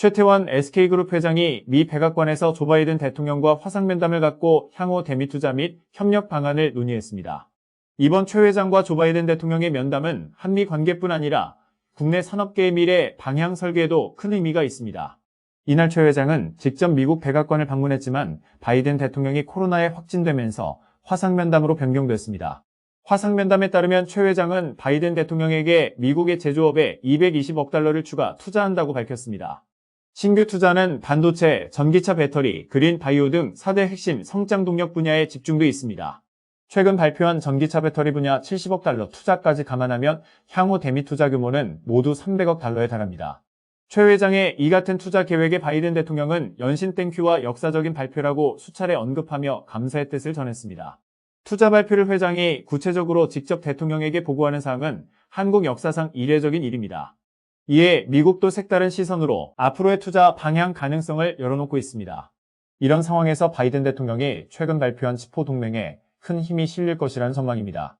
최태원 SK그룹 회장이 미 백악관에서 조 바이든 대통령과 화상면담을 갖고 향후 대미 투자 및 협력 방안을 논의했습니다. 이번 최 회장과 조 바이든 대통령의 면담은 한미 관계뿐 아니라 국내 산업계의 미래 방향 설계에도 큰 의미가 있습니다. 이날 최 회장은 직접 미국 백악관을 방문했지만 바이든 대통령이 코로나에 확진되면서 화상면담으로 변경됐습니다. 화상면담에 따르면 최 회장은 바이든 대통령에게 미국의 제조업에 220억 달러를 추가 투자한다고 밝혔습니다. 신규 투자는 반도체, 전기차 배터리, 그린 바이오 등 4대 핵심 성장 동력 분야에 집중돼 있습니다. 최근 발표한 전기차 배터리 분야 70억 달러 투자까지 감안하면 향후 대미 투자 규모는 모두 300억 달러에 달합니다. 최 회장의 이 같은 투자 계획에 바이든 대통령은 연신 땡큐와 역사적인 발표라고 수차례 언급하며 감사의 뜻을 전했습니다. 투자 발표를 회장이 구체적으로 직접 대통령에게 보고하는 사항은 한국 역사상 이례적인 일입니다. 이에 미국도 색다른 시선으로 앞으로의 투자 방향 가능성을 열어놓고 있습니다. 이런 상황에서 바이든 대통령이 최근 발표한 치포 동맹에 큰 힘이 실릴 것이라는 전망입니다.